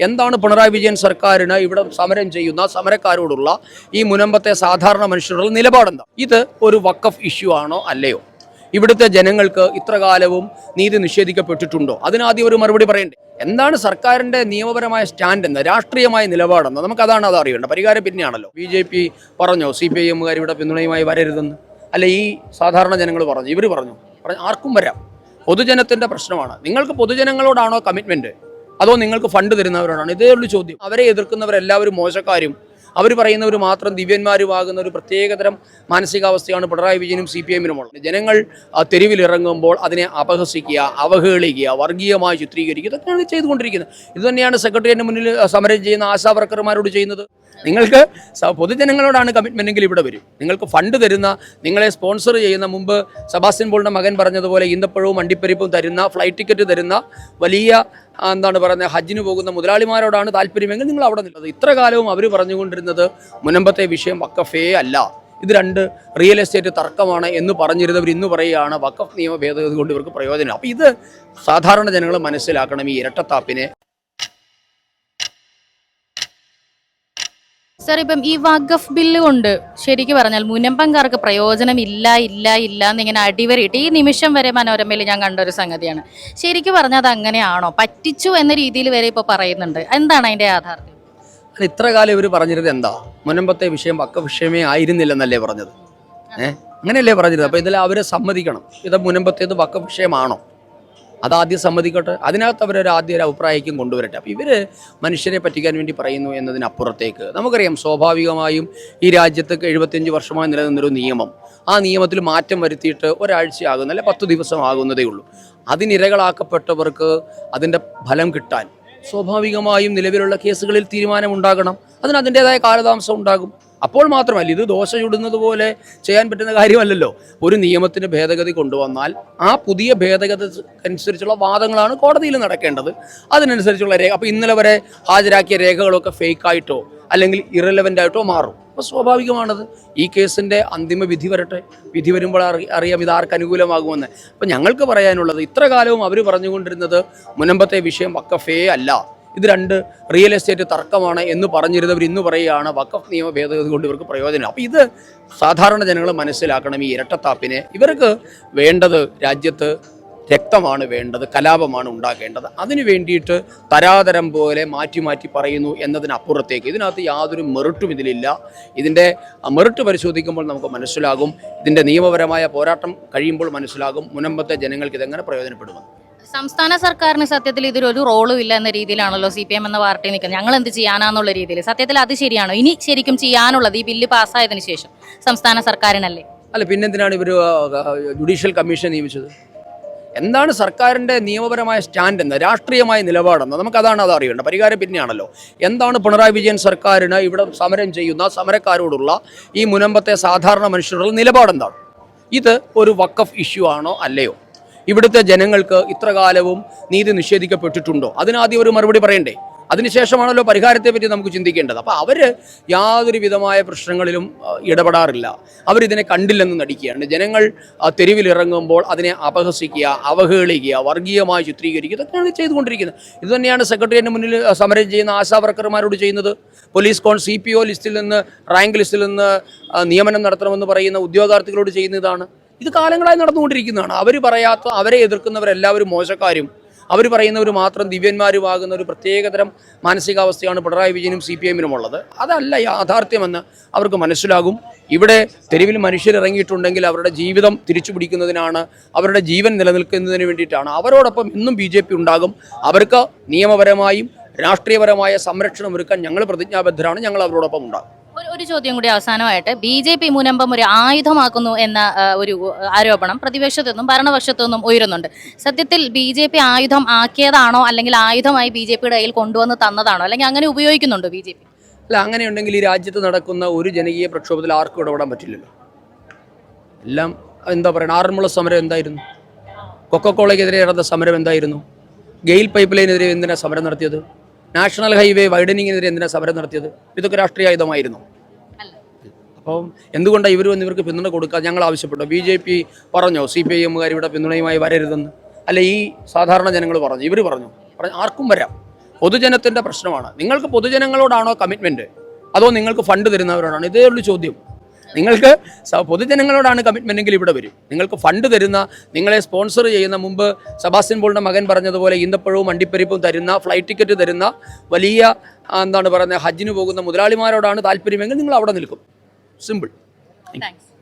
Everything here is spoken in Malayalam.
എന്താണ് പിണറായി വിജയൻ സർക്കാരിന് ഇവിടെ സമരം ചെയ്യുന്ന സമരക്കാരോടുള്ള ഈ മുനമ്പത്തെ സാധാരണ മനുഷ്യരുടെ നിലപാടെന്താ? ഇത് ഒരു വക്കഫ് ഇഷ്യൂ ആണോ അല്ലയോ? ഇവിടുത്തെ ജനങ്ങൾക്ക് ഇത്രകാലവും നീതി നിഷേധിക്കപ്പെട്ടിട്ടുണ്ടോ? അതിനാദ്യം ഒരു മറുപടി പറയണ്ടേ? എന്താണ് സർക്കാരിന്റെ നിയമപരമായ സ്റ്റാൻഡ് എന്ന് രാഷ്ട്രീയമായ നിലപാടെന്ന്? നമുക്ക് അതാണ് അത് അറിയേണ്ടത്. പരിഹാരം പിന്നെയാണല്ലോ. ബി ജെ പി പറഞ്ഞോ? സി പി ഐ എമ്മുകാർ ഇവിടെ പിന്തുണയുമായി വരരുതെന്ന്. അല്ല ഈ സാധാരണ ജനങ്ങൾ പറഞ്ഞു? ഇവർ പറഞ്ഞു? പറഞ്ഞു ആർക്കും വരാം. പൊതുജനത്തിന്റെ പ്രശ്നമാണ്. നിങ്ങൾക്ക് പൊതുജനങ്ങളോടാണോ കമ്മിറ്റ്മെന്റ് അതോ നിങ്ങൾക്ക് ഫണ്ട് തരുന്നവരോടാണ്? ഇതേ ഉള്ളൂ ചോദ്യം. അവരെ എതിർക്കുന്നവരെല്ലാവരും മോശക്കാരും. അവർ പറയുന്നവർ മാത്രം ദിവ്യന്മാരുമാകുന്ന ഒരു പ്രത്യേകതരം മാനസികാവസ്ഥയാണ് പിണറായി വിജയനും സി പി എമ്മിനുമുള്ളത്. ജനങ്ങൾ തെരുവിലിറങ്ങുമ്പോൾ അതിനെ അപഹസിക്കുക അവഹേളിക്കുക വർഗീയമായി ചിത്രീകരിക്കുക ഇതൊക്കെയാണ് ചെയ്തുകൊണ്ടിരിക്കുന്നത്. ഇത് തന്നെയാണ് സെക്രട്ടേറിയറ്റിന് മുന്നിൽ സമരം ചെയ്യുന്ന ആശാ വർക്കർമാരോട് ചെയ്യുന്നത്. നിങ്ങൾക്ക് പൊതുജനങ്ങളോടാണ് കമ്മിറ്റ്മെന്റ് എങ്കിൽ ഇവിടെ വരും. നിങ്ങൾക്ക് ഫണ്ട് തരുന്ന നിങ്ങളെ സ്പോൺസർ ചെയ്യുന്ന മുമ്പ് സബാസ്റ്റിൻ പോളിന്റെ മകൻ പറഞ്ഞതുപോലെ ഈന്തപ്പഴവും അണ്ടിപ്പരിപ്പും തരുന്ന ഫ്ലൈറ്റ് ടിക്കറ്റ് തരുന്ന വലിയ എന്താണ് പറയുന്നത് ഹജ്ജിന് പോകുന്ന മുതലാളിമാരോടാണ് താല്പര്യമെങ്കിൽ നിങ്ങൾ അവിടെ നിൽക്കുന്നത്. ഇത്ര കാലവും അവർ പറഞ്ഞുകൊണ്ടിരുന്നത് മുനമ്പത്തെ വിഷയം വക്കഫേ അല്ല. ഇത് രണ്ട് റിയൽ എസ്റ്റേറ്റ് തർക്കമാണ് എന്ന് പറഞ്ഞിരുന്നവർ ഇന്ന് പറയുകയാണ് വക്കഫ് നിയമ ഭേദഗതി കൊണ്ട് ഇവർക്ക് പ്രയോജനം അപ്പോൾ ഇത് സാധാരണ ജനങ്ങൾ മനസ്സിലാക്കണം ഈ ഇരട്ടത്താപ്പിനെ. സർ ഇപ്പം ഈ വഖഫ് ബില്ല് കൊണ്ട് ശരിക്കും പറഞ്ഞാൽ മുനമ്പങ്കാർക്ക് പ്രയോജനം ഇല്ല ഇല്ല ഇല്ല എന്നിങ്ങനെ അടിവരയിട്ട് ഈ നിമിഷം വരെ മനോരമയിൽ ഞാൻ കണ്ട ഒരു സംഗതിയാണ്. ശരിക്കും പറഞ്ഞാൽ അത് അങ്ങനെയാണോ പറ്റിച്ചു എന്ന രീതിയിൽ വരെ ഇപ്പോൾ പറയുന്നുണ്ട്. എന്താണ് അതിന്റെ യാഥാർത്ഥ്യം? ഇത്ര കാലം ഇവർ പറഞ്ഞിരുന്നത് എന്താ? മുനമ്പത്തെ വിഷയം പക്ക വിഷയമേ ആയിരുന്നില്ലെന്നല്ലേ പറഞ്ഞത്? ഏഹ് അങ്ങനെയല്ലേ പറഞ്ഞിരുന്നത്? അപ്പോൾ ഇതിൽ അവരെ സമ്മതിക്കണം. ഇത് മുനമ്പത്തേത് പക്ക വിഷയമാണോ? അതാദ്യം സമ്മതിക്കട്ടെ. അതിനകത്ത് അവരൊരു ആദ്യ ഒരു അഭിപ്രായക്കും കൊണ്ടുവരട്ടെ. അപ്പോൾ ഇവർ മനുഷ്യരെ പറ്റിക്കാൻ വേണ്ടി പറയുന്നു എന്നതിനപ്പുറത്തേക്ക് നമുക്കറിയാം സ്വാഭാവികമായും ഈ രാജ്യത്ത് എഴുപത്തിയഞ്ച് വർഷമായി നിലനിന്നൊരു നിയമം. ആ നിയമത്തിൽ മാറ്റം വരുത്തിയിട്ട് ഒരാഴ്ചയാകുന്ന അല്ലെ പത്ത് ദിവസം ആകുന്നതേ ഉള്ളൂ. അതിനിരകളാക്കപ്പെട്ടവർക്ക് അതിന്റെ ഫലം കിട്ടാൻ സ്വാഭാവികമായും നിലവിലുള്ള കേസുകളിൽ തീരുമാനമുണ്ടാകണം. അതിന് അതിന്റെതായ കാലതാമസം ഉണ്ടാകും. അപ്പോൾ മാത്രമല്ല ഇത് ദോശ ചുടുന്നത് പോലെ ചെയ്യാൻ പറ്റുന്ന കാര്യമല്ലല്ലോ. ഒരു നിയമത്തിന് ഭേദഗതി കൊണ്ടുവന്നാൽ ആ പുതിയ ഭേദഗതി അനുസരിച്ചുള്ള വാദങ്ങളാണ് കോടതിയിൽ നടക്കേണ്ടത്. അതിനനുസരിച്ചുള്ള രേഖ അപ്പോൾ ഇന്നലെ വരെ ഹാജരാക്കിയ രേഖകളൊക്കെ ഫേക്കായിട്ടോ അല്ലെങ്കിൽ ഇറലവന്റ് ആയിട്ടോ മാറും. അപ്പോൾ സ്വാഭാവികമാണത്. ഈ കേസിന്റെ അന്തിമ വിധി വരട്ടെ. വിധി വരുമ്പോൾ അറി അറിയാം ഇത് ആർക്ക് അനുകൂലമാകുമെന്ന്. അപ്പം ഞങ്ങൾക്ക് പറയാനുള്ളത് ഇത്ര കാലവും അവർ പറഞ്ഞുകൊണ്ടിരുന്നത് മുനമ്പത്തെ വിഷയം വക്കഫേ അല്ല. ഇത് രണ്ട് റിയൽ എസ്റ്റേറ്റ് തർക്കമാണ് എന്ന് പറഞ്ഞിരുന്നവർ ഇന്ന് പറയുകയാണ് വക്കഫ് നിയമ ഭേദഗതി കൊണ്ട് ഇവർക്ക് പ്രയോജനം. അപ്പോൾ ഇത് സാധാരണ ജനങ്ങൾ മനസ്സിലാക്കണം ഈ ഇരട്ടത്താപ്പിനെ. ഇവർക്ക് വേണ്ടത് രാജ്യത്ത് രക്തമാണ് വേണ്ടത് കലാപമാണ് ഉണ്ടാക്കേണ്ടത് അതിനു വേണ്ടിയിട്ട് തരാതരം പോലെ മാറ്റി മാറ്റി പറയുന്നു എന്നതിനപ്പുറത്തേക്ക്. ഇതിനകത്ത് യാതൊരു മെറിട്ടും ഇതിലില്ല. ഇതിന്റെ മെറിട്ട് പരിശോധിക്കുമ്പോൾ നമുക്ക് മനസ്സിലാകും. ഇതിന്റെ നിയമപരമായ പോരാട്ടം കഴിയുമ്പോൾ മനസ്സിലാകും. മുനമ്പത്തെ ജനങ്ങൾക്ക് ഇതെങ്ങനെ പ്രയോജനപ്പെടുമെന്ന് സംസ്ഥാന സർക്കാരിന് സത്യത്തിൽ ഇതിലൊരു റോളും ഇല്ല എന്ന രീതിയിലാണല്ലോ സി പി എം എന്ന പാർട്ടി നിൽക്കുന്നത്. ഞങ്ങൾ എന്ത് ചെയ്യാനാന്നുള്ള രീതിയിൽ. സത്യത്തിൽ അത് ശരിയാണോ? ഇനി ശരിക്കും ചെയ്യാനുള്ളത് ഈ ബില്ല് പാസ്സായതിനു ശേഷം സംസ്ഥാന സർക്കാരിനല്ലേ? അല്ല പിന്നെന്തിനാണ് ഇവർ ജുഡീഷ്യൽ കമ്മീഷൻ നിയമിച്ചത്? എന്താണ് സർക്കാരിന്റെ നിയമപരമായ സ്റ്റാൻഡ് എന്ന് രാഷ്ട്രീയമായ നിലപാടെന്ന് നമുക്ക് അതാണ് അത് അറിയേണ്ടത്. പരിഹാരം പിന്നെയാണല്ലോ. എന്താണ് പിണറായി വിജയൻ സർക്കാരിന് ഇവിടെ സമരം ചെയ്യുന്ന സമരക്കാരോടുള്ള ഈ മുനമ്പത്തെ സാധാരണ മനുഷ്യരുടെ നിലപാടെന്താണ്? ഇത് ഒരു വക്കഫ് ഇഷ്യൂ ആണോ അല്ലയോ? ഇവിടുത്തെ ജനങ്ങൾക്ക് ഇത്രകാലവും നീതി നിഷേധിക്കപ്പെട്ടിട്ടുണ്ടോ? അതിനാദ്യം ഒരു മറുപടി പറയണ്ടേ? അതിനുശേഷമാണല്ലോ പരിഹാരത്തെ പറ്റി നമുക്ക് ചിന്തിക്കേണ്ടത്. അപ്പോൾ അവർ യാതൊരു വിധമായ പ്രശ്നങ്ങളിലും ഇടപെടാറില്ല. അവരിതിനെ കണ്ടില്ലെന്ന് നടിക്കുകയാണ്. ജനങ്ങൾ തെരുവിലിറങ്ങുമ്പോൾ അതിനെ അപഹസിക്കുക അവഹേളിക്കുക വർഗീയമായി ചിത്രീകരിക്കുക ഇതൊക്കെയാണ് ചെയ്തുകൊണ്ടിരിക്കുന്നത്. ഇത് തന്നെയാണ് മുന്നിൽ സമരം ചെയ്യുന്ന ആശാ വർക്കർമാരോട് ചെയ്യുന്നത്. പോലീസ് കോൺ സി പി ഒ ലിസ്റ്റിൽ നിന്ന് റാങ്ക് ലിസ്റ്റിൽ നിന്ന് നിയമനം നടത്തണമെന്ന് പറയുന്ന ഉദ്യോഗാർത്ഥികളോട് ചെയ്യുന്നതാണ്. ഇത് കാലങ്ങളായി നടന്നുകൊണ്ടിരിക്കുന്നതാണ്. അവർ പറയാത്ത അവരെ എതിർക്കുന്നവരെല്ലാവരും മോശക്കാരും അവർ പറയുന്നവർ മാത്രം ദിവ്യന്മാരുമാകുന്ന ഒരു പ്രത്യേകതരം മാനസികാവസ്ഥയാണ് പിണറായി വിജയനും സി പി എമ്മിനും ഉള്ളത്. അതല്ല യാഥാർത്ഥ്യമെന്ന് അവർക്ക് മനസ്സിലാകും. ഇവിടെ തെരുവിൽ മനുഷ്യരിറങ്ങിയിട്ടുണ്ടെങ്കിൽ അവരുടെ ജീവിതം തിരിച്ചു പിടിക്കുന്നതിനാണ് അവരുടെ ജീവൻ നിലനിൽക്കുന്നതിന് വേണ്ടിയിട്ടാണ്. അവരോടൊപ്പം ഇന്നും ബി ഉണ്ടാകും. അവർക്ക് നിയമപരമായും രാഷ്ട്രീയപരമായ സംരക്ഷണം ഒരുക്കാൻ ഞങ്ങൾ പ്രതിജ്ഞാബദ്ധരാണ്. ഞങ്ങൾ അവരോടൊപ്പം ഉണ്ടാകും. ഒരു ചോദ്യം കൂടി അവസാനമായിട്ട്. ബി ജെ പി മുനമ്പം ഒരു ആയുധമാക്കുന്നു എന്ന ഒരു ആരോപണം പ്രതിപക്ഷത്തു നിന്നും ഭരണപക്ഷത്തു നിന്നും ഉയരുന്നുണ്ട്. സത്യത്തിൽ ബി ജെ പി ആയുധം ആക്കിയതാണോ അല്ലെങ്കിൽ ആയുധമായി ബി ജെ പിയുടെ കയ്യിൽ കൊണ്ടുവന്ന് തന്നതാണോ? അല്ലെങ്കിൽ അങ്ങനെ ഉപയോഗിക്കുന്നുണ്ടോ ബി ജെ പി? അല്ല അങ്ങനെയുണ്ടെങ്കിൽ ഈ രാജ്യത്ത് നടക്കുന്ന ഒരു ജനകീയ പ്രക്ഷോഭത്തിൽ ആർക്കും ഇടപെടാൻ പറ്റില്ലല്ലോ. എല്ലാം എന്താ പറയുക ആറന്മുള സമരം എന്തായിരുന്നു? കൊക്കക്കോളയ്ക്കെതിരെ നടന്ന സമരം എന്തായിരുന്നു? ഗെയിൽ പൈപ്പ് ലൈനെതിരെ എന്തിനാണ് സമരം നടത്തിയത്? നാഷണൽ ഹൈവേ വൈഡനിങ്ങിനെതിരെ എന്തിനാ സമരം നടത്തിയത്? ഇതൊക്കെ രാഷ്ട്രീയ ആയുധമായിരുന്നു. അപ്പം എന്തുകൊണ്ടാണ് ഇവർ വന്ന് ഇവർക്ക് പിന്തുണ കൊടുക്കുക ഞങ്ങൾ ആവശ്യപ്പെട്ടു. ബി ജെ പി പറഞ്ഞോ? സി പി ഐ എമ്മുകാർ ഇവിടെ പിന്തുണയുമായി വരരുതെന്ന്. അല്ല ഈ സാധാരണ ജനങ്ങൾ പറഞ്ഞു. ഇവർ പറഞ്ഞു. പറഞ്ഞു ആർക്കും വരാം. പൊതുജനത്തിന്റെ പ്രശ്നമാണ്. നിങ്ങൾക്ക് പൊതുജനങ്ങളോടാണോ കമ്മിറ്റ്മെന്റ് അതോ നിങ്ങൾക്ക് ഫണ്ട് തരുന്നവരോടാണ്? ഇതേ ഉള്ളൂ ചോദ്യം. നിങ്ങൾക്ക് പൊതുജനങ്ങളോടാണ് കമ്മിറ്റ്മെന്റ് എങ്കിൽ ഇവിടെ വരും. നിങ്ങൾക്ക് ഫണ്ട് തരുന്ന നിങ്ങളെ സ്പോൺസർ ചെയ്യുന്ന മുമ്പ് സബാസ്റ്റിൻ പോളിന്റെ മകൻ പറഞ്ഞതുപോലെ ഈന്തപ്പഴവും അണ്ടിപ്പരിപ്പും തരുന്ന ഫ്ലൈറ്റ് ടിക്കറ്റ് തരുന്ന വലിയ എന്താണ് പറയുന്നത് ഹജ്ജിന് പോകുന്ന മുതലാളിമാരോടാണ് താല്പര്യമെങ്കിൽ നിങ്ങൾ അവിടെ നിൽക്കും. Simple thanks